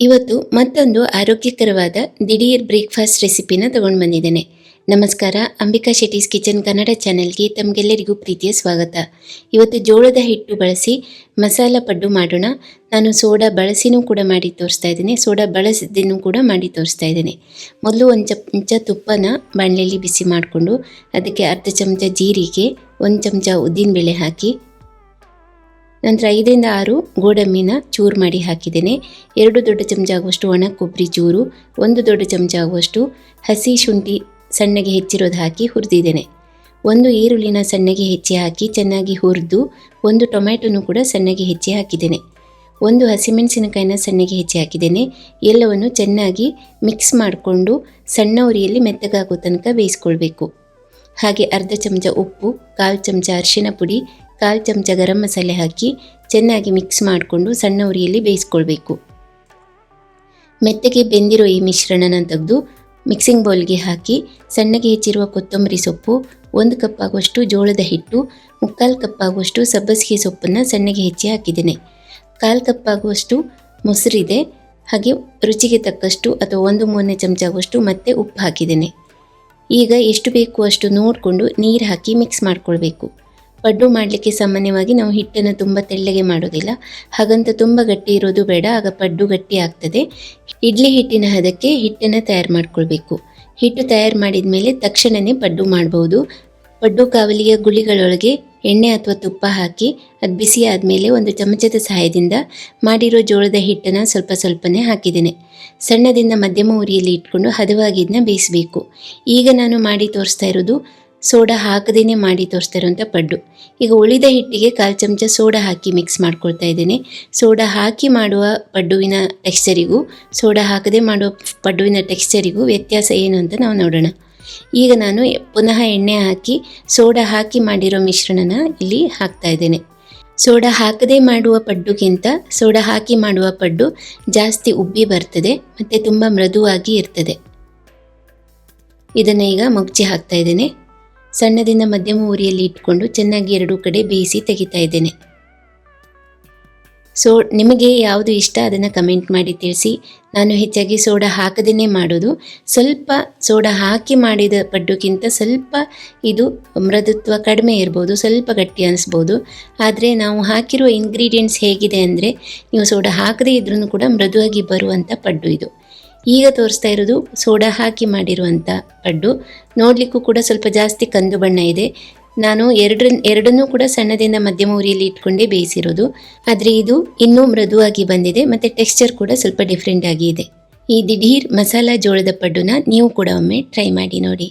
ಇವತ್ತು ಮತ್ತೊಂದು ಆರೋಗ್ಯಕರವಾದ ದಿಢೀರ್ ಬ್ರೇಕ್ಫಾಸ್ಟ್ ರೆಸಿಪಿನ ತಗೊಂಡು ಬಂದಿದ್ದೇನೆ ನಮಸ್ಕಾರ, ಅಂಬಿಕಾ ಶೆಟ್ಟೀಸ್ ಕಿಚನ್ ಕನ್ನಡ ಚಾನೆಲ್ಗೆ ತಮಗೆಲ್ಲರಿಗೂ ಪ್ರೀತಿಯ ಸ್ವಾಗತ. ಇವತ್ತು ಜೋಳದ ಹಿಟ್ಟು ಬಳಸಿ ಮಸಾಲ ಪಡ್ಡು ಮಾಡೋಣ. ನಾನು ಸೋಡಾ ಬಳಸಿನೂ ಕೂಡ ಮಾಡಿ ತೋರಿಸ್ತಾ ಇದ್ದೀನಿ. ಸೋಡಾ ಬಳಸಿದ್ದನ್ನು ಕೂಡ ಮಾಡಿ ತೋರಿಸ್ತಾ ಇದ್ದೇನೆ. ಮೊದಲು ಒಂದು ಚಮಚ ತುಪ್ಪನ ಬಾಣಲೆಯಲ್ಲಿ ಬಿಸಿ ಮಾಡಿಕೊಂಡು ಅದಕ್ಕೆ ಅರ್ಧ ಚಮಚ ಜೀರಿಗೆ, ಒಂದು ಚಮಚ ಉದ್ದಿನಬೇಳೆ ಹಾಕಿ ನಂತರ ಐದರಿಂದ ಆರು ಗೋಡಂಬಿನ ಚೂರು ಮಾಡಿ ಹಾಕಿದ್ದೇನೆ. ಎರಡು ದೊಡ್ಡ ಚಮಚ ಆಗುವಷ್ಟು ಒಣ ಕೊಬ್ಬರಿ ಚೂರು, ಒಂದು ದೊಡ್ಡ ಚಮಚ ಆಗುವಷ್ಟು ಹಸಿ ಶುಂಠಿ ಸಣ್ಣಗೆ ಹೆಚ್ಚಿರೋದು ಹಾಕಿ ಹುರಿದಿದ್ದೇನೆ. ಒಂದು ಈರುಳ್ಳಿನ ಸಣ್ಣಗೆ ಹೆಚ್ಚಿ ಹಾಕಿ ಚೆನ್ನಾಗಿ ಹುರಿದು ಒಂದು ಟೊಮ್ಯಾಟೊನು ಕೂಡ ಸಣ್ಣಗೆ ಹೆಚ್ಚಿ ಹಾಕಿದ್ದೇನೆ. ಒಂದು ಹಸಿಮೆಣಸಿನಕಾಯಿನ ಸಣ್ಣಗೆ ಹೆಚ್ಚಿ ಹಾಕಿದ್ದೇನೆ. ಎಲ್ಲವನ್ನು ಚೆನ್ನಾಗಿ ಮಿಕ್ಸ್ ಮಾಡಿಕೊಂಡು ಸಣ್ಣ ಉರಿಯಲ್ಲಿ ಮೆತ್ತಗಾಗೋ ತನಕ ಬೇಯಿಸ್ಕೊಳ್ಬೇಕು. ಹಾಗೆ ಅರ್ಧ ಚಮಚ ಉಪ್ಪು, ಕಾಲು ಚಮಚ ಅರಿಶಿನ ಪುಡಿ ಕಾಲು ಚಮಚ ಗರಂ ಮಸಾಲೆ ಹಾಕಿ ಚೆನ್ನಾಗಿ ಮಿಕ್ಸ್ ಮಾಡಿಕೊಂಡು ಸಣ್ಣ ಉರಿಯಲ್ಲಿ ಬೇಯಿಸ್ಕೊಳ್ಬೇಕು. ಮೆತ್ತಗೆ ಬೆಂದಿರೋ ಈ ಮಿಶ್ರಣನ ತೆಗೆದು ಮಿಕ್ಸಿಂಗ್ ಬೌಲ್ಗೆ ಹಾಕಿ ಸಣ್ಣಗೆ ಹೆಚ್ಚಿರುವ ಕೊತ್ತಂಬರಿ ಸೊಪ್ಪು, ಒಂದು ಕಪ್ ಆಗುವಷ್ಟು ಜೋಳದ ಹಿಟ್ಟು, ಮುಕ್ಕಾಲು ಕಪ್ ಆಗುವಷ್ಟು ಸಬ್ಬಸಿಗೆ ಸೊಪ್ಪನ್ನು ಸಣ್ಣಗೆ ಹೆಚ್ಚಿ ಹಾಕಿದ್ದೇನೆ. ಕಾಲು ಕಪ್ ಆಗುವಷ್ಟು ಮೊಸರಿದೆ, ಹಾಗೆ ರುಚಿಗೆ ತಕ್ಕಷ್ಟು ಅಥವಾ ಒಂದು ಮೂರನೇ ಚಮಚ ಆಗುವಷ್ಟು ಮತ್ತೆ ಉಪ್ಪು ಹಾಕಿದ್ದೇನೆ. ಈಗ ಎಷ್ಟು ಬೇಕು ಅಷ್ಟು ನೋಡಿಕೊಂಡು ನೀರು ಹಾಕಿ ಮಿಕ್ಸ್ ಮಾಡ್ಕೊಳ್ಬೇಕು. ಪಡ್ಡು ಮಾಡಲಿಕ್ಕೆ ಸಾಮಾನ್ಯವಾಗಿ ನಾವು ಹಿಟ್ಟನ್ನು ತುಂಬ ತೆಳ್ಳಗೆ ಮಾಡೋದಿಲ್ಲ. ಹಾಗಂತ ತುಂಬ ಗಟ್ಟಿ ಇರೋದು ಬೇಡ, ಆಗ ಪಡ್ಡು ಗಟ್ಟಿ ಆಗ್ತದೆ. ಇಡ್ಲಿ ಹಿಟ್ಟಿನ ಹದಕ್ಕೆ ಹಿಟ್ಟನ್ನು ತಯಾರು ಮಾಡ್ಕೊಳ್ಬೇಕು. ಹಿಟ್ಟು ತಯಾರು ಮಾಡಿದ ಮೇಲೆ ತಕ್ಷಣವೇ ಪಡ್ಡು ಮಾಡ್ಬೋದು. ಪಡ್ಡು ಕಾವಲಿಯ ಗುಳಿಗಳೊಳಗೆ ಎಣ್ಣೆ ಅಥವಾ ತುಪ್ಪ ಹಾಕಿ ಅದು ಬಿಸಿ ಆದಮೇಲೆ ಒಂದು ಚಮಚದ ಸಹಾಯದಿಂದ ಮಾಡಿರೋ ಜೋಳದ ಹಿಟ್ಟನ್ನು ಸ್ವಲ್ಪ ಸ್ವಲ್ಪನೇ ಹಾಕಿದ್ದೇನೆ. ಸಣ್ಣದಿಂದ ಮಧ್ಯಮ ಉರಿಯಲ್ಲಿ ಇಟ್ಕೊಂಡು ಹದವಾಗಿ ಇದನ್ನ ಬೇಯಿಸಬೇಕು. ಈಗ ನಾನು ಮಾಡಿ ತೋರಿಸ್ತಾ ಇರೋದು ಸೋಡಾ ಹಾಕದೇನೆ ಮಾಡಿ ತೋರಿಸ್ತಾ ಪಡ್ಡು. ಈಗ ಉಳಿದ ಹಿಟ್ಟಿಗೆ ಕಾಲು ಚಮಚ ಸೋಡಾ ಹಾಕಿ ಮಿಕ್ಸ್ ಮಾಡ್ಕೊಳ್ತಾ ಇದ್ದೇನೆ. ಸೋಡಾ ಹಾಕಿ ಮಾಡುವ ಪಡ್ಡುವಿನ ಟೆಕ್ಸ್ಚರಿಗೂ ಸೋಡಾ ಹಾಕದೆ ಮಾಡುವ ಪಡ್ಡುವಿನ ಟೆಕ್ಸ್ಚರಿಗೂ ವ್ಯತ್ಯಾಸ ಏನು ಅಂತ ನಾವು ನೋಡೋಣ. ಈಗ ನಾನು ಪುನಃ ಎಣ್ಣೆ ಹಾಕಿ, ಸೋಡಾ ಹಾಕಿ ಮಾಡಿರೋ ಮಿಶ್ರಣನ ಇಲ್ಲಿ ಹಾಕ್ತಾ ಇದ್ದೇನೆ. ಸೋಡಾ ಹಾಕದೇ ಮಾಡುವ ಪಡ್ಡುಗಿಂತ ಸೋಡಾ ಹಾಕಿ ಮಾಡುವ ಪಡ್ಡು ಜಾಸ್ತಿ ಉಬ್ಬಿ ಬರ್ತದೆ, ಮತ್ತು ತುಂಬ ಮೃದುವಾಗಿ ಇರ್ತದೆ. ಇದನ್ನು ಈಗ ಮುಗ್ಚಿ ಹಾಕ್ತಾ ಇದ್ದೇನೆ. ಸಣ್ಣದಿಂದ ಮಧ್ಯಮ ಉರಿಯಲ್ಲಿ ಇಟ್ಕೊಂಡು ಚೆನ್ನಾಗಿ ಎರಡೂ ಕಡೆ ಬೇಯಿಸಿ ತೆಗಿತಾ ಇದ್ದೇನೆ. ಸೊ, ನಿಮಗೆ ಯಾವುದು ಇಷ್ಟ ಅದನ್ನು ಕಮೆಂಟ್ ಮಾಡಿ ತಿಳಿಸಿ. ನಾನು ಹೆಚ್ಚಾಗಿ ಸೋಡಾ ಹಾಕದೇ ಮಾಡೋದು. ಸ್ವಲ್ಪ ಸೋಡಾ ಹಾಕಿ ಮಾಡಿದ ಪಡ್ಡುಕ್ಕಿಂತ ಸ್ವಲ್ಪ ಇದು ಮೃದುತ್ವ ಕಡಿಮೆ ಇರ್ಬೋದು, ಸ್ವಲ್ಪ ಗಟ್ಟಿ ಅನಿಸ್ಬೋದು. ಆದರೆ ನಾವು ಹಾಕಿರುವ ಇಂಗ್ರೀಡಿಯೆಂಟ್ಸ್ ಹೇಗಿದೆ ಅಂದರೆ, ನೀವು ಸೋಡಾ ಹಾಕದೇ ಇದ್ರೂ ಕೂಡ ಮೃದುವಾಗಿ ಬರುವಂಥ ಪಡ್ಡು ಇದು. ಈಗ ತೋರಿಸ್ತಾ ಇರೋದು ಸೋಡಾ ಹಾಕಿ ಮಾಡಿರುವಂಥ ಪಡ್ಡು ನೋಡಲಿಕ್ಕೂ ಕೂಡ ಸ್ವಲ್ಪ ಜಾಸ್ತಿ ಕಂದು ಬಣ್ಣ ಇದೆ. ನಾನು ಎರಡರ, ಎರಡನ್ನೂ ಕೂಡ ಸಣ್ಣದಿಂದ ಮಧ್ಯಮ ಉರಿಯಲ್ಲಿ ಇಟ್ಕೊಂಡೇ ಬೇಯಿಸಿರೋದು. ಆದರೆ ಇದು ಇನ್ನೂ ಮೃದುವಾಗಿ ಬಂದಿದೆ ಮತ್ತು ಟೆಕ್ಸ್ಚರ್ ಕೂಡ ಸ್ವಲ್ಪ ಡಿಫ್ರೆಂಟ್ ಆಗಿ ಇದೆ. ಈ ದಿಢೀರ್ ಮಸಾಲಾ ಜೋಳದ ಪಡ್ಡುನ ನೀವು ಕೂಡ ಒಮ್ಮೆ ಟ್ರೈ ಮಾಡಿ ನೋಡಿ.